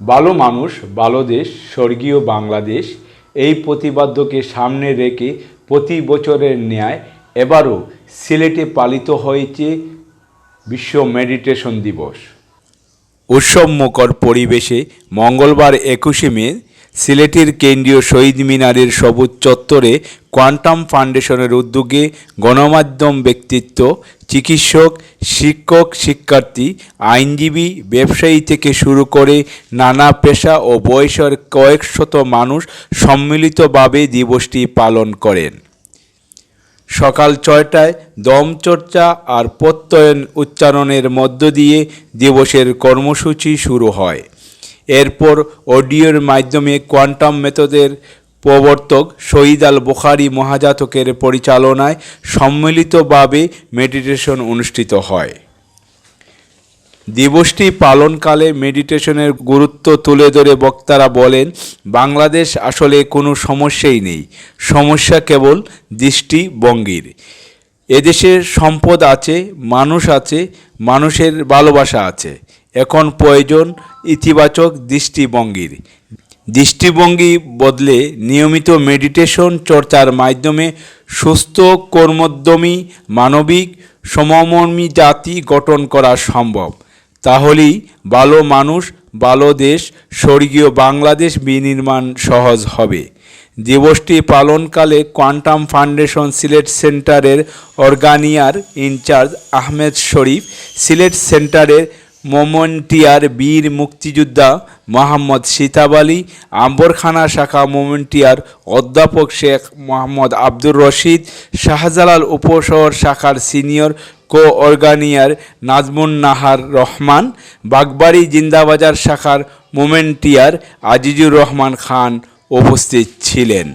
ভালো মানুষ, ভালো দেশ, স্বর্গীয় বাংলাদেশ, এই প্রতিবাদ্যকে সামনে রেখে প্রতি বছরের ন্যায় এবারও সিলেটে পালিত হয়েছে বিশ্ব মেডিটেশন দিবস। উৎসব মুখর পরিবেশে মঙ্গলবার একুশে মে সিলেটের কেন্দ্রীয় শহীদ মিনারের সবুজ চত্বরে কোয়ান্টাম ফাউন্ডেশনের উদ্যোগে গণমাধ্যম ব্যক্তিত্ব, চিকিৎসক, শিক্ষক, শিক্ষার্থী, আইনজীবী, ব্যবসায়ী থেকে শুরু করে নানা পেশা ও বয়সের কয়েকশত মানুষ সম্মিলিতভাবে দিবসটি পালন করেন। সকাল ছয়টায় দমচর্চা আর প্রত্যয়ন উচ্চারণের মধ্য দিয়ে দিবসের কর্মসূচি শুরু হয়। এরপর অডিওর মাধ্যমে কোয়ান্টাম মেথডের প্রবর্তক শহীদ আল বুখারি মহাজাতকের পরিচালনায় সম্মিলিতভাবে মেডিটেশন অনুষ্ঠিত হয়। দিবসটি পালনকালে মেডিটেশনের গুরুত্ব তুলে ধরে বক্তারা বলেন, বাংলাদেশ আসলে কোনো সমস্যাই নেই। সমস্যা কেবল দৃষ্টিভঙ্গির। এদেশের সম্পদ আছে, মানুষ আছে, মানুষের ভালোবাসা আছে। এখন প্রয়োজন ইতিবাচক দৃষ্টিভঙ্গির। দৃষ্টিভঙ্গি বদলে নিয়মিত মেডিটেশন চর্চার মাধ্যমে সুস্থ কর্মোদ্যমী, মানবিক, সমমর্মী জাতি গঠন করা সম্ভব। তাহলেই ভালো মানুষ, ভালো দেশ, স্বর্গীয় বাংলাদেশ বিনির্মাণ সহজ হবে। দিবসটি পালনকালে কোয়ান্টাম ফাউন্ডেশন সিলেট সেন্টারের organiser in charge Ahmed Sharif Sylhet সেন্টারের মোমেন্টিয়ার বীর মুক্তিযোদ্ধা মোহাম্মদ সিতাব আলী, আম্বরখানা শাখা মোমেন্টিয়ার অধ্যাপক শেখ মোহাম্মদ আব্দুর রশিদ, শাহজালাল উপশহর শাখার senior co organiser Nazmun Nahar Rahman, Bagbari Zindabazar শাখার মোমেন্টিয়ার আজিজুর রহমান খান উপস্থিত ছিলেন।